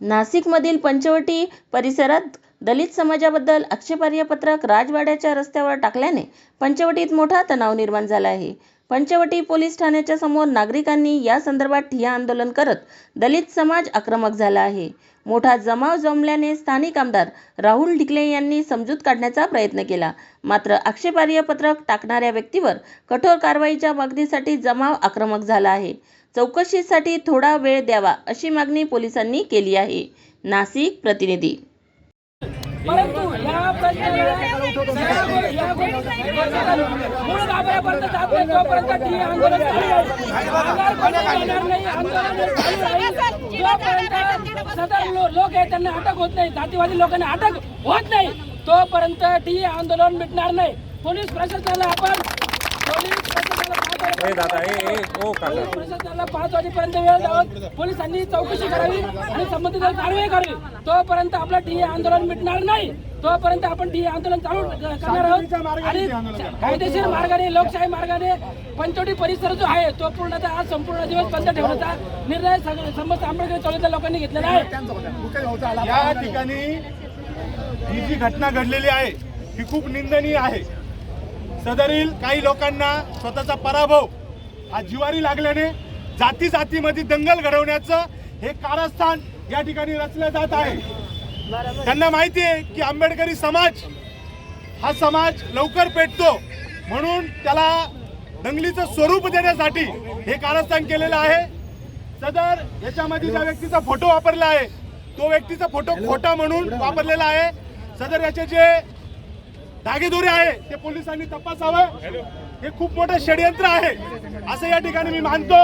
नाशिकमधील पंचवटी परिसरात दलित समाजाबद्दल आक्षेपार्ह पत्रक राजवाड्याच्या रस्त्यावर टाकल्याने पंचवटीत मोठा तणाव निर्माण झाला आहे. पंचवटी पोलीस ठाण्याच्या समोर नागरिकांनी या संदर्भात ठिया आंदोलन करत दलित समाज आक्रमक झाला आहे. मोठा जमाव जमल्याने स्थानिक आमदार राहुल ढिकले यांनी समजूत काढण्याचा प्रयत्न केला. मात्र आक्षेपार्ह पत्रक टाकणाऱ्या व्यक्तीवर कठोर कारवाईच्या मागणीसाठी जमाव आक्रमक झाला आहे. चौकशीसाठी थोडा वेळ द्यावा अशी मागणी पोलिसांनी केली आहे. नाशिक प्रतिनिधी. परंतु या मूळ गाभऱ्यापर्यंत जात नाही तोपर्यंत ती आंदोलन जोपर्यंत सदर लोक आहे त्यांना अटक होत नाही जातीवादी लोकांना अटक होत नाही तोपर्यंत टी आंदोलन मिटणार नाही पोलीस प्रशासनाला आपण पोलीस प्रशासनाला ए दादा ए ओ काका. प्रशासनाला पाच वाजेपर्यंत वेळ द्यावा. पोलिसांनी चौकशी करावी आणि संबंधित कारवाई करावी तोपर्यंत आपलं टी आंदोलन मिटणार नाही. तोपर्यंत आपण टी आंदोलन चालू करणार आहोत. आणि कायदेशीर मार्गाने लोकशाही मार्गाने पंचवटी परिसर जो आहे तो पूर्णतः आज संपूर्ण दिवस बंद ठेवण्याचा निर्णय समस्त आंबेडकर चळवळीच्या लोकांनी घेतलेला आहे. या ठिकाणी ही जी घटना घडलेली आहे ही खूप निंदनीय आहे. सदरील काही लोकांना स्वतःचा पराभव हा जिवारी लागल्याने जाती जातीमध्ये दंगल घडवण्याचं हे कारस्थान या ठिकाणी रचलं जात आहे. त्यांना माहिती आहे की आंबेडकरी समाज हा समाज लवकर पेटतो. म्हणून त्याला दंगलीचं स्वरूप देण्यासाठी हे कारस्थान केलेलं आहे. सदर याच्यामध्ये ज्या व्यक्तीचा फोटो वापरला आहे तो व्यक्तीचा फोटो खोटा म्हणून वापरलेला आहे. सदर याचे जे धागेदोरी आहे. ते पोलिसांनी तपासावं. हे खूप मोठं षडयंत्र आहे. असं या ठिकाणी मी मानतो.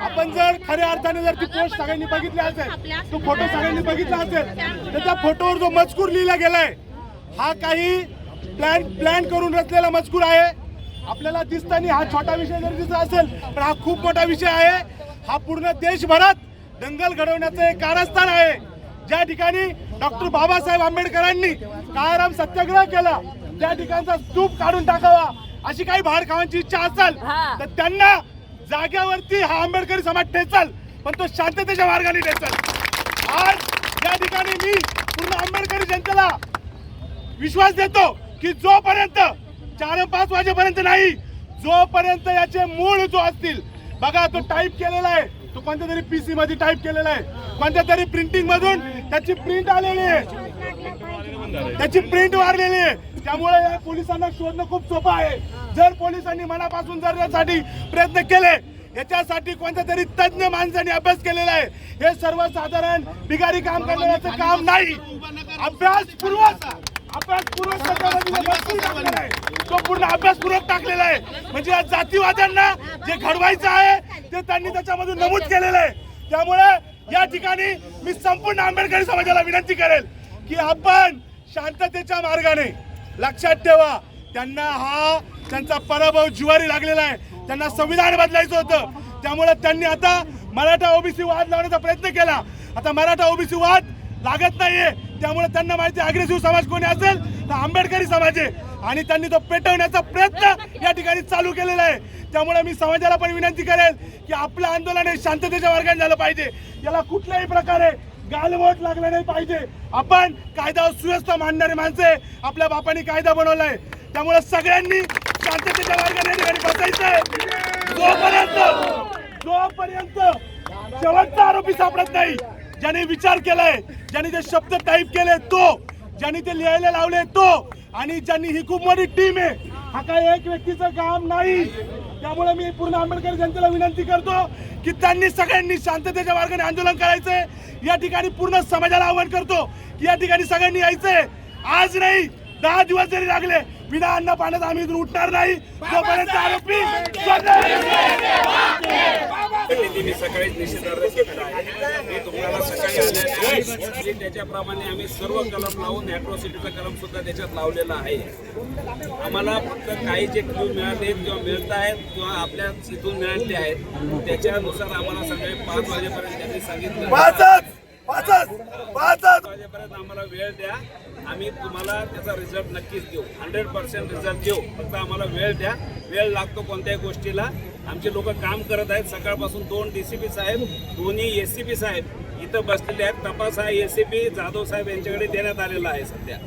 आपण जर खऱ्या अर्थाने जर ती पोस्ट सगळ्यांनी बघितली असेल तो फोटो सगळ्यांनी बघितला असेल तर त्या फोटोवर जो मजकूर लिहिला गेलाय हा काही प्लॅन प्लॅन करून रचलेला मजकूर आहे. आपल्याला दिसताना हा छोटा विषय जर दिसत असेल पण हा खूप मोठा विषय आहे. हा पूर्ण देशभरात दंगल घडवण्याचं एक कारस्थान आहे. ज्या ठिकाणी डॉक्टर बाबासाहेब आंबेडकरांनी काळाराम सत्याग्रह केला त्या ठिकाणचा स्तूप काढून टाकावा अशी काही बाहेर खावांची इच्छा असेल तर त्यांना जाग्यावरती हा आंबेडकरी समाज ठेचल पण तो शांततेच्या मार्गाने ठेचल. आज या ठिकाणी मी पूर्ण आंबेडकरी जनतेला विश्वास देतो की जोपर्यंत चार पाच वाजेपर्यंत नाही जोपर्यंत याचे मूळ जो असतील बघा तो टाईप केलेला आहे. तो कोणत्या तरी पीसी मध्ये टाईप केलेला आहे. कोणत्या तरी प्रिंटिंग मधून त्याची प्रिंट आलेली आहे. त्याची प्रिंट मारलेली आहे. त्यामुळे या पोलिसांना शोधणं खूप सोपं आहे. जर पोलिसांनी मनापासून जर यासाठी प्रयत्न केले याच्यासाठी कोणत्या तरी तज्ञ माणसांनी अभ्यास केलेला आहे. हे सर्वसाधारण बिगारी काम करण्याचं काम नाही. अभ्यासपूर्वक अभ्यासपूर्वक तो पूर्ण अभ्यासपूर्वक टाकलेला आहे. म्हणजे या जातीवाद्यांना जे घडवायचं आहे ते त्यांनी त्याच्यामधून नमूद केलेलं आहे. त्यामुळे या ठिकाणी मी संपूर्ण आंबेडकरी समाजाला विनंती करेल की आपण शांततेच्या मार्गाने. लक्षात ठेवा त्यांना हा त्यांचा पराभव जुवारी लागलेला आहे. त्यांना संविधान बदलायचं होतं. त्यामुळे त्यांनी आता मराठा ओबीसी वाद लावण्याचा प्रयत्न केला. आता मराठा ओबीसी वाद लागत नाहीये. त्यामुळे त्यांना माहिती अग्रेसिव्ह समाज कोणी असेल तर आंबेडकरी समाज आहे. आणि त्यांनी तो पेटवण्याचा प्रयत्न या ठिकाणी चालू केलेला आहे. त्यामुळे मी समाजाला पण विनंती करेल की आपलं आंदोलन हे शांततेच्या मार्गाने झालं पाहिजे. याला कुठल्याही प्रकारे गालबोट लागलं नाही पाहिजे. आपण कायदा सुव्यवस्था मांडणारे माणसे आपल्या बापाने कायदा बनवलाय. त्यामुळे सगळ्यांनी शांततेच्या मार्गाने ठिकाणी बसायचंय. जोपर्यंत जोपर्यंत शेवटचा आरोपी सापडत नाही ज्याने विचार केलाय ज्याने ते शब्द टाईप केले तो ज्यांनी ते लिहायला लावले तो आणि ज्यांनी ही खूप मोठी टीम आहे हा काय एक व्यक्तीचं काम नाही. त्यामुळे मी पूर्ण आंबेडकर जनतेला विनंती करतो की त्यांनी सगळ्यांनी शांततेच्या मार्गाने आंदोलन करायचंय या ठिकाणी पूर्ण समाजाला आवाहन करतो की या ठिकाणी सगळ्यांनी यायचंय आज नाही दहा दिवस जरी लागले विना अन्न पाण्यात आम्ही इथून उठणार नाही. जोपर्यंत आरोपी पद्धतीने सकाळी निषेधार्थ केलेला आहे. मी तुम्हाला सकाळी त्याच्याप्रमाणे आम्ही सर्व कलम लावून ॲट्रॉसिटीचा कलम सुद्धा त्याच्यात लावलेला आहे. आम्हाला फक्त काही जे क्ल्यू मिळाले किंवा मिळत आहेत किंवा आपल्या इथून मिळाले आहेत त्याच्यानुसार आम्हाला सकाळी पाच वाजेपर्यंत त्यांनी सांगितलं. येईपर्यंत आम्हाला वेळ द्या. आम्ही तुम्हाला त्याचा रिझल्ट नक्कीच देऊ. हंड्रेड पर्सेंट रिझल्ट देऊ. फक्त आम्हाला वेळ द्या. वेळ लागतो कोणत्याही गोष्टीला. आमचे लोक काम करत आहेत. सकाळपासून दोन डी सी पी साहेब दोन्ही एस सी पी साहेब इथं बसलेले आहेत. तपास आहे एस सी पी जाधव साहेब यांच्याकडे देण्यात आलेला आहे सध्या.